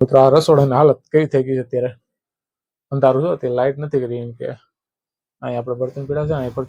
મિત્રો આ રસોડાની હાલત કઈ થઈ ગઈ છે અત્યારે? અંધારું છે, અત્યારે લાઈટ નથી કરી એમ કે. અહીં આપણે બર્તન પીડા છે, અહીં પર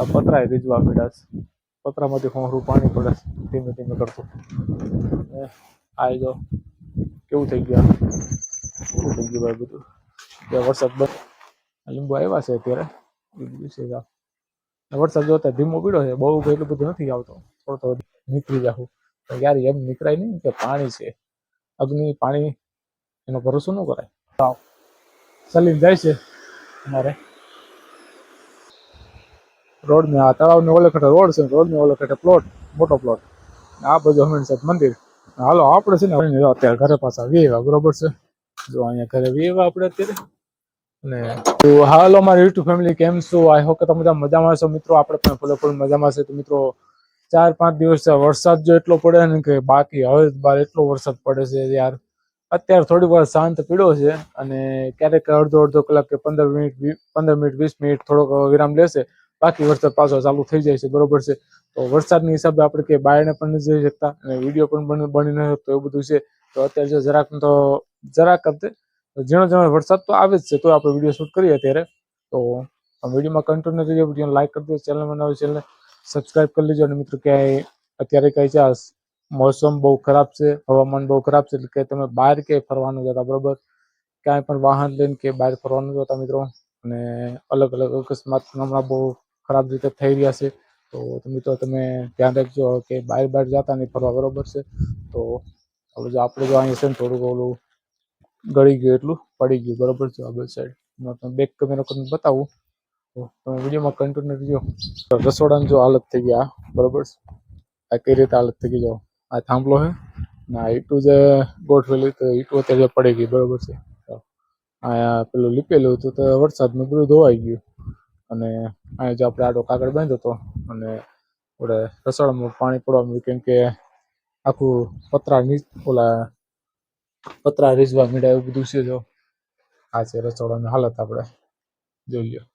આ પતરાય રીજવા પીડા છે. પતરામાંથી હોંહરું પાણી પડે ધીમે ધીમે કરતું. આવી જો કેવું થઈ ગયું? કેવું થઈ ગયું ભાઈ બધું? કે વરસાદ બંધ લીંબુ આવ્યા છે અત્યારે. એ બધું છે વરસાદ જોતા ધીમો પીડો છે, બહુ એટલું બધું નથી આવતો. થોડો થોડો નીકળી જાઉં તો યાર એમ નીકળાય નહીં કે પાણી છે. અગ્નિ, પાણી, એનો ભરોસો ન કરાય. વાવ. સલીમ જાય છે અમારે. રોડ ને આ તળાવ ને ઓલે ખટે રોડ છે રોડ ને ઓલે પ્લોટ મોટો પ્લોટ આ બધું હમીરસર મંદિર. હાલો આપણે છે ને અત્યારે ઘરે પાછા વેવા, બરોબર છે? જો અહીંયા ઘરે વેવા આપણે અત્યારે. અને તો હાલો મારી યુટ્યુબ ફેમિલી કેમ છો? આઈ હોપ કે તમે બધા મજામાં છો મિત્રો આપણે પણ ફૂલે ફૂલ મજામાં છે. તો મિત્રો ચાર, પાંચ દિવસ વરસાદ જો એટલો પડે ને કે બાકી હવે બાર એટલો વરસાદ પડે છે યાર. અત્યારે થોડી વાર શાંત પીડ્યો છે અને ક્યારેક અડધો અડધો કલાક કે પંદર મિનિટ પંદર મિનિટ, વીસ મિનિટ થોડોક વિરામ લેશે. બાકી વરસાદ પાછો ચાલુ થઈ જાય છે. બરોબર છે? તો વરસાદની હિસાબે આપણે કે બાયને પણ નથી જઈ શકતા અને વીડિયો પણ બની ન શકતો એવું બધું છે. તો અત્યારે જો જરાક તો, જરાક ઝીણો ઝીણો વરસાદ તો આવે જ છે. તો આપણે વીડિયો શૂટ કરીએ અત્યારે. તો વિડીયોમાં કન્ટિન્યુ રહીએ વીડિયો લાઈક કરી દો. ચેનલ બનાવી ચેનલ સબસ્ક્રાઇબ કરી લેજો. અને મિત્રો ક્યાંય અત્યારે કહે છે, આ મોસમ બહુ ખરાબ છે, હવામાન બહુ ખરાબ છે, એટલે કે તમે બહાર ક્યાંય ફરવાનું જતા, બરોબર? ક્યાંય પણ વાહન લઈને કે બહાર ફરવાનું જતા મિત્રો. અને અલગ અલગ અકસ્માત હમણાં બહુ ખરાબ રીતે થઈ રહ્યા છે. તો મિત્રો તમે ધ્યાન રાખજો કે બહાર બહાર જતા નહીં ફરવા, બરોબર છે? તો હવે જો આપણે જો અહીંયા છે ને થોડુંક ઓલું ગળી ગયું, એટલું પડી ગયું, બરોબર છે, આ સાઈડ તમે બેક કેમેરા કરીને બતાવું. તમે વિડીયોમાં કન્ટિન્યુ રહેજો રસોડાની જો હાલત થઈ ગયા બરાબર આ કઈ રીતે હાલત થઈ ગઈ જો? આ થાંભલો છે આ ઈટું જે ગોઠવેલી તો ઈટું અત્યારે પડી ગઈ, બરોબર છે? અહીંયા પેલું લીપેલું હતું તો વરસાદનું બધું ધોવાઈ ગયું. અને અહીંયા જો આપણે આડો કાગળ બાંધ્યો હતો અને આપણે રસોડામાં પાણી પડવા મળ્યું કેમ કે આખું પતરા નીચ ઓલા પતરા રીઝવા મીડા એવું બધું છે જો. આ છે રસોડાની હાલત આપણે. જોઈ લ્યો.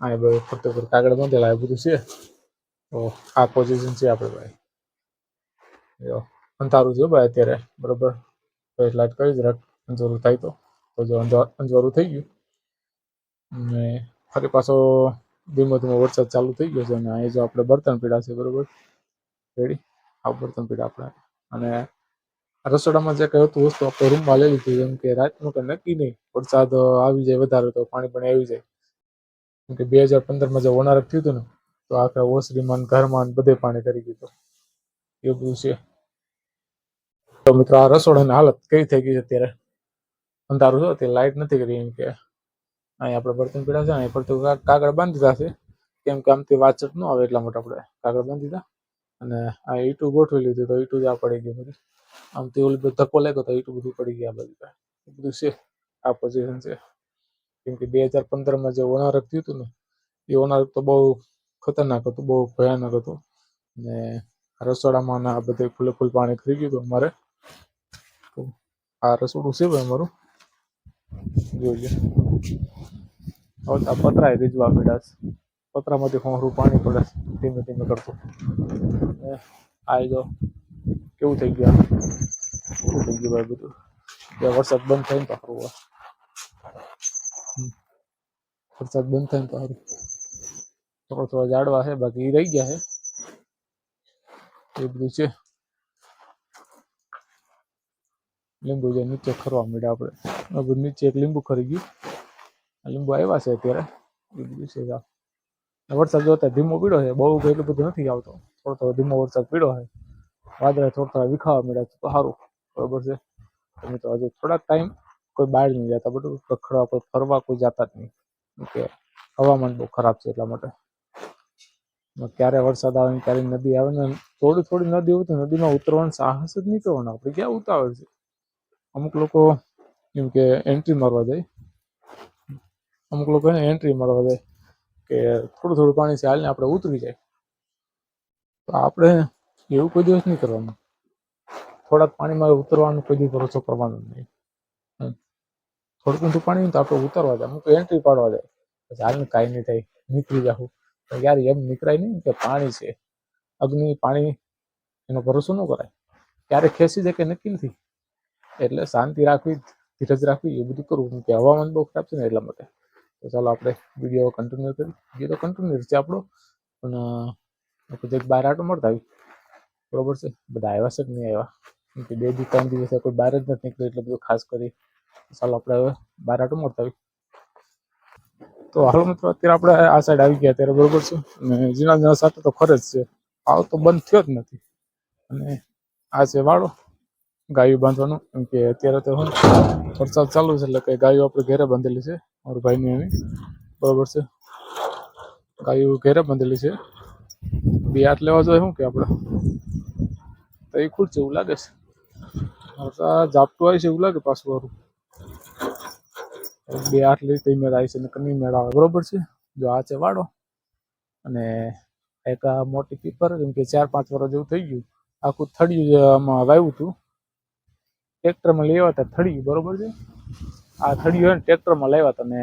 અહીંયા ભાઈ ફક્ત કાગળ બાંધેલા એ બધું છે. તો આ પોઝિશન છે આપણે ભાઈ. જો, અંધારું છે ભાઈ અત્યારે, બરોબર? ફ્લેશ લાઇટ કરી જરાક અંજોરું થાય તો. તો જો અંજવારું થઈ ગયું. અને ફરી પાછો ધીમો ધીમો વરસાદ ચાલુ થઈ ગયો છે અને અહીંયા જો આપણે બર્તન પીડા છે, બરોબર? રેડી આ બર્તન પીડા આપણે. અને રસોડામાં જે કંઈ હતું વસ્તુ આપણે રૂમમાં લઈ લીધું જેમ કે રાતનું કંઈ નક્કી નહીં. વરસાદ આવી જાય વધારે તો પાણી પાણી આવી જાય. કેમ કે બે હજાર પંદરમાં જે ઓનારક થયું હતું ને, તો આખા ઓસરીમાં ઘરમાં બધે પાણી કરી ગયું એવું બધું છે. તો મિત્રો આ રસોડાની હાલત કઈ થઈ ગઈ છે અત્યારે? અંધારું છે તે લાઈટ નથી કરી એમ કે. અહીં આપણે બર્તન પીડા છે, અહીં પડતું કાગળ બાંધી દીધા છે. કેમ કે આમથી વાતચીત ન આવે એટલા માટે આપણે કાગળ બાંધી દીધા. અને આ ઈટું ગોઠવી લીધું તો ઈટું જ આ પડી ગયું બધું. આમથી ઓલું બધું ધક્કો લાગ્યો તો ઈટું બધું પડી ગયા બધું બધું છે. આ પોઝિશન છે. કેમ કે બે હજાર પંદરમાં જે ઓનારક થયું હતું ને, એ ઓનારક તો બહુ ખતરનાક હતું, બહુ ભયાનક હતું. ને રસોડામાં આ બધે ફૂલે ફૂલ પાણી ખરી ગયું હતું અમારે. આ રસોડું છે ભાઈ અમારું. જોઈએ હવે આ પતરાય રીજવા પીડા છે પતરામાંથી હોંહરું પાણી પડે ધીમે ધીમે કરતું. આવી જો કેવું થઈ ગયા? કેવું થઈ ગયું ભાઈ બધું? વરસાદ બંધ થઈને તો સારું. વરસાદ બંધ થાય તો સારું. થોડો થોડો જાડવા છે, બાકી રહી ગયા છે. એ બધું છે. લીંબુ જે નીચે ખરવા મળ્યા આપણે. આ નીચે એક લીંબુ ખરી ગયું. આ લીંબુ આવ્યા છે અત્યારે. એ બધું છે. વરસાદ જોતા ધીમો પીડો છે, બહુ એટલું બધું નથી આવતો. થોડો થોડો ધીમો વરસાદ પીડો છે. વાદળા થોડા થોડા વિખાવા મળ્યા તો સારું. બરોબર છે. તો મિત્રો હજુ થોડાક ટાઈમ કોઈ બહાર નહીં જતા બધું રખડવા, કોઈ ફરવા કોઈ જતા જ નહીં. કે હવામાન બહુ ખરાબ છે એટલા માટે. ક્યારે વરસાદ આવે ને ક્યારે નદી આવે ને થોડી થોડી નદી હોય તો નદીમાં ઉતરવાનું સાહસ જ નહીં કરવાનું આપણે. ક્યાં ઉતાવળ છે? અમુક લોકો એમ કે એન્ટ્રી મારવા જાય. અમુક લોકો એને એન્ટ્રી મારવા જાય કે થોડું થોડું પાણી છે હાલને આપણે ઉતરી જાય. તો આપણે એવું કોઈ દિવસ નહીં કરવાનું. થોડાક પાણીમાં ઉતરવાનું કોઈ દિવસ ભરોસો કરવાનો નહીં. થોડુંક ઊંધું પાણી તો આપણે ઉતરવા જાય. અમુક એન્ટ્રી પાડવા જાય. પછી હાલ કાંઈ નહીં થાય, નીકળી જાઉં તો યાર એમ નીકળાય નહીં કે પાણી છે. અગ્નિ, પાણી, એનો ભરોસો ન કરાય. ક્યારે ખેંચી જાય કે નક્કી નથી. એટલે શાંતિ રાખવી, ધીરજ રાખવી, એ બધું કરવું. કે હવામાન બહુ ખરાબ છે ને એટલા માટે. તો ચાલો આપણે વીડિયો કન્ટિન્યુ કરી વીડિયો તો કન્ટિન્યુ છે આપણો. પણ જરીક બહાર આટો મળતા આવી બરોબર છે? બધા આવ્યા છે કે નહીં આવ્યા? કે બે દી ત્રણ દિવસે કોઈ બહાર જ નથી નીકળ્યું, એટલે બધું ખાસ કરી ચાલો આપણે હવે બહાર આટો મળતા આવી તો હાલો મિત્રો, અત્યારે આપણે આ સાઈડ આવી ગયા ત્યારે બરોબર છે. અને જીના જીના સાથે તો ખરે જ છે. આવ તો બંધ થયો જ નથી. અને આ છે વાળો, ગાયું બાંધવાનું. કેમ કે અત્યારે તો વરસાદ ચાલુ છે એટલે કે ગાયો આપણે ઘેરે બાંધેલી છે. મારા ભાઈની એની બરોબર છે. ગાયું ઘેરે બાંધેલી છે. બે હાથ લેવા જોઈએ શું કે આપણે? તો એ ખુશ છે એવું લાગે છે. વરસાદ ઝાપટું આવી છે એવું લાગે પાછું વારું બે આટલી લઈ તો મેળ આવી છે ને કમી મેળ આવે. બરોબર છે? જો આ છે વાડો. અને એક આ મોટી પીપર જેમ કે ચાર પાંચ વર્ષ જેવું થઈ ગયું. આખું થડિયું જે આમાં વાવ્યું હતું, ટ્રેક્ટરમાં લેવા હતા થડિયું બરોબર છે? આ થડિયું હોય ને ટ્રેક્ટરમાં લાવ્યા હતા ને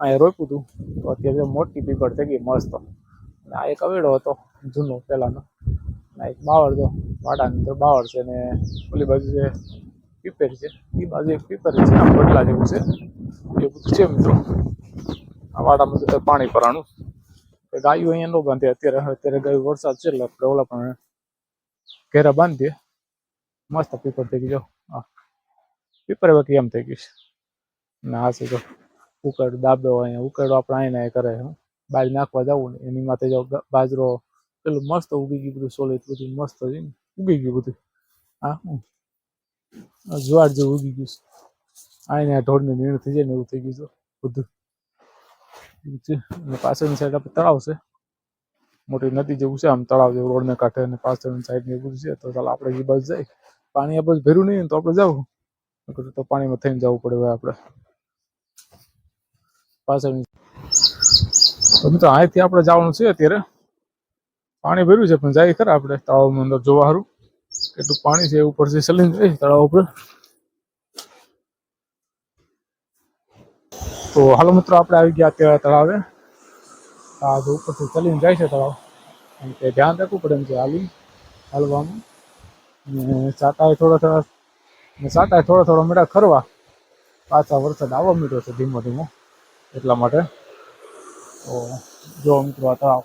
અહીંયા રોપ્યું હતું. તો અત્યારે મોટી પીપર થઈ ગઈ, મસ્ત. અને આ એક અવેડો હતો, જૂનો, પહેલાનો. અને એક બાવળ તો વાડાની અંદર બાવળ છે ને ઓલી બાજુ છે પીપર છે. એ બાજુ એક પીપર છે, આમ બદલા જેવું છે. એ બધું છે મિત્રો. આ વાડામાં તો પાણી પરાણું ગાયું અહીંયા ન બાંધે. અત્યારે અત્યારે ગાયું વરસાદ છે એટલે આપણે ઓલા પણ ઘેરા બાંધીએ. મસ્ત પીપર થઈ જો હા પીપર બાકી કેમ થઈ ગઈ છે. ને આ છે જો ઉકળ દાબો અહીંયા. ઉકળો આપણે અહીંયા કરે. હું બહાર નાખવા જવું ને એની માથે જો બાજરો, પેલું મસ્ત ઉગી ગયું બધું સોલિડ બધું. મસ્ત છે ઉગી ગયું બધું. હા જ્વાર જેવું ઉગી ગયું છે. અહીંયા ઢોળની નીણ થઈ જાય ને એવું થઈ ગયું છે. બધું. પાછળની સાઈડ આપણે તળાવ છે. મોટી નદી જેવું છે. આમ તળાવ જેવું રોડને કાંઠે અને પાછળની સાઈડ એવું છે. તો ચાલો આપણે એ બાજુ જાય પાણી આ બાજુ ભર્યું નહીં તો આપણે જવું. તો પાણીમાં થઈને જવું પડે હવે આપણે. પાછળની તો મિત્રો અહીંથી આપણે જવાનું છે અત્યારે. પાણી ભર્યું છે, પણ જાય ખરા આપણે તળાવમાં અંદર જોવા સારું કેટલું પાણી છે ઉપર ઉપરથી સલીને છે તળાવ ઉપર. તો હાલો મિત્રો, આપણે આવી ગયા અત્યારે તળાવે. આ જો ઉપરથી ચલીને જાય છે તળાવ. અને તે ધ્યાન રાખવું પડે એમ છે હાલી હાલવામાં ને સાતાએ થોડા થોડા ને સાતાએ થોડા થોડા મેળા ખરવા. પાછા વરસાદ આવવા મીઠો છે ધીમો ધીમો, એટલા માટે. તો જો મિત્રો, આ તળાવ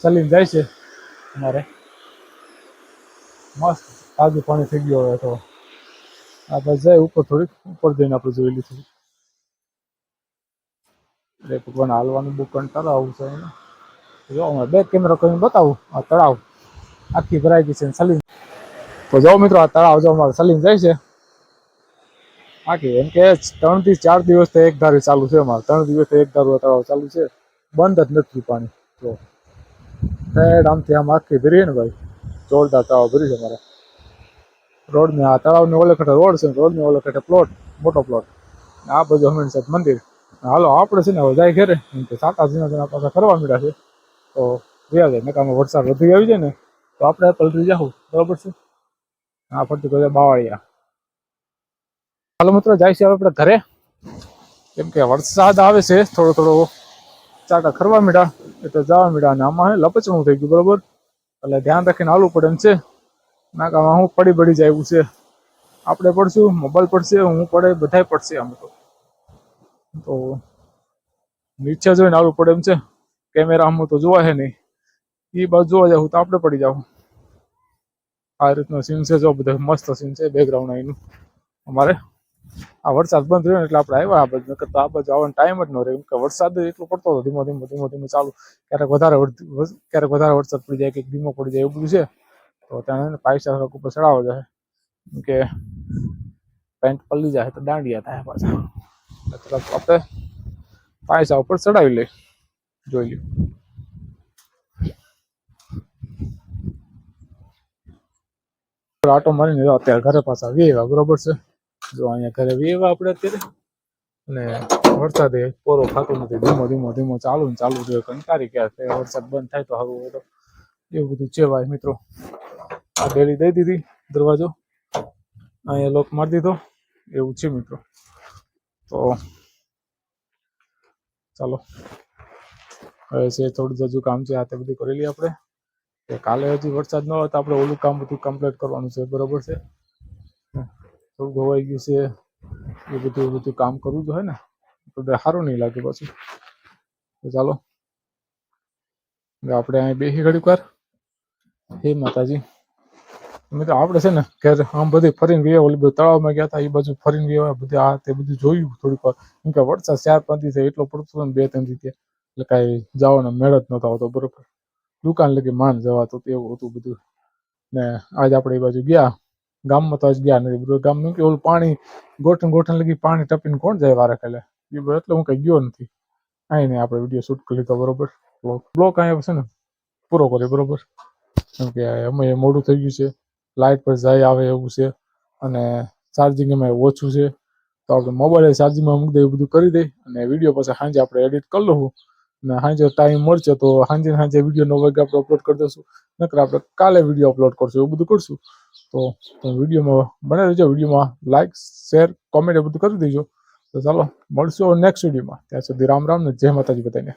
ચલીને જાય છે અમારે. મસ્ત તાજું પાણી થઈ ગયું હવે તો આપણે જાય ઉપર થોડીક ઉપર જઈને આપણે જોઈ લીધું એટલે ભગવાન હાલવાનું બહુ કંટાળો આવું છે એને જો અમે બે કેમેરા કરીને બતાવું આ તળાવ આખી ભરાઈ ગઈ છે સલીમ તો જો મિત્રો આ તળાવ જો અમારે સલીમ જાય છે બાકી એમ કે ત્રણથી ચાર દિવસથી એક ધારી ચાલુ છે અમારે ત્રણ દિવસથી એક ધારું તળાવ ચાલુ છે બંધ જ નથી પાણી તો આમથી આમ આખી ભરીએ ને ભાઈ જોરદાર તળાવ ભરી છે મારે રોડ ને આ તળાવની ઓલે કાંઠે રોડ છે રોડની ઓલે કાંઠે પ્લોટ મોટો પ્લોટ આ બાજુ હમીર સાહેબ મંદિર. હાલો, આપણે છે ને હવે જાય ઘરે. એમ કે સાતા જીના પાછા કરવા મીડા છે. તો વ્યા જાય નકામાં વરસાદ વધી આવી જાય ને, તો આપણે પલટી જાઉં બરોબર છે? આ ફરતી કોઈ બાવાળિયા. હાલો મિત્રો, જાય છે હવે આપણે ઘરે. કેમ કે વરસાદ આવે છે, થોડો થોડો ચાટા ખરવા મીડા એટલે જવા મીડા અને આમાં લપચણું થઈ ગયું, બરોબર? એટલે ધ્યાન રાખીને હાલવું પડે એમ છે. નાકામાં હું પડી પડી જાય એવું છે. આપણે પડશું, મોબાઈલ પડશે, હું પડે, બધાય પડશે આમ તો. તો નીચે જોઈને આવવું પડે એમ છે. કેમેરામાં તો જોવા છે નહીં. એ બાજુ જોવા જાવ તો આપણે પડી જાવ આ રીતનો સીન છે, જો બધો મસ્ત સીન છે બેકગ્રાઉન્ડ અહીંનું અમારે. આ વરસાદ બંધ રહ્યો એટલે આપણે આવ્યા આ બાજુ. તો આ બાજુ આવવાનો ટાઈમ જ ન રહ્યો. કે વરસાદ એટલો પડતો હતો, ધીમો ધીમો ધીમો ધીમો ચાલુ. ક્યારેક વધારે ક્યારેક વધારે વરસાદ પડી જાય કે ધીમો પડી જાય, એવું બધું છે. તો ત્યાં પાયસા થોડાક ઉપર ચડાવવા જાય કે પેન્ટ પલ્લી જાય તો દાંડિયા થાય પાછા. એટલે આપણે પાયસા ઉપર ચડાવી લઈ જોઈ લ્યો. આટો મારીને અત્યારે ઘરે પાછા વેવા બરોબર છે? જો અહીંયા ઘરે વેવા આપણે અત્યારે. અને વરસાદ એ ખાતો નથી. ધીમો ધીમો ધીમો ચાલુ ને ચાલુ રહ્યો કંકારી ગયા છે વરસાદ બંધ થાય તો સારું તો એવું બધું છે ભાઈ મિત્રો. આ ડેરી દઈ દીધી દરવાજો. અહીંયા લોક મારી દીધો. એવું છે મિત્રો. તો ચાલો. હવે છે થોડું જજુ કામ છે. આ તે બધું કરેલી આપણે. કાલે હજી વરસાદ ન હોય તો આપણે ઓલું કામ બધું કમ્પ્લીટ કરવાનું છે. બરોબર છે? થોડું ધોવાઈ ગયું છે, એ બધું બધું કામ કરવું જોઈએ ને, તો સારું નહીં લાગે પાછું. તો ચાલો. આપણે અહીં બેસી ઘડીક વાર. હે માતાજી. મિત્રો આપણે છે ને ઘેર આમ બધી ફરીને ગયા, ઓલી તળાવમાં ગયા હતા, એ બાજુ ફરીને ગયા બધું આ તે બધું જોયું થોડીક વાર. કેમ કે વરસાદ ચાર, પાંચ દિવસે એટલો પડતો ને, બે, ત્રણ દિવસે એટલે કાંઈ જવાનો મેળ જ નહોતો આવતો, બરોબર. દુકાન લગી માન જવાતું તો એવું હતું બધું. ને આજ આપણે એ બાજુ ગયા. ગામમાં તો આજ ગયા નથી. ગામનું કે ઓલું પાણી, ગોઠણ ગોઠણ લગી પાણી ટપીને કોણ જાય વારે ખેલે એ એટલે હું કઈ ગયો નથી. અહીં નહીં, આપણે વીડિયો શૂટ કરી લીધો, બરોબર? બ્લોક બ્લોક અહીંયા છે ને પૂરો કર્યો, બરોબર? કેમ કે અમે મોડું થઈ ગયું છે લાઇટ પર જાય આવે એવું છે, અને ચાર્જિંગ એમાં ઓછું છે. તો આપણે મોબાઈલ ચાર્જિંગમાં મૂકી એવું બધું કરી દઈ અને વીડિયો પછી સાંજે આપણે એડિટ કરી લઉં. અને સાંજે ટાઈમ મળશે તો સાંજે સાંજે વીડિયો નવ વાગે આપણે અપલોડ કરી દઈશું. નકર આપણે કાલે વીડિયો અપલોડ કરશું, એવું બધું કરશું. તો તમે વિડીયોમાં બને રહેજો. વિડીયોમાં લાઇક શેર કોમેન્ટ એ બધું કરી દેજો. તો ચાલો, મળશું નેક્સ્ટ વિડીયોમાં. ત્યાં સુધી રામ રામ ને જય માતાજી બધાને.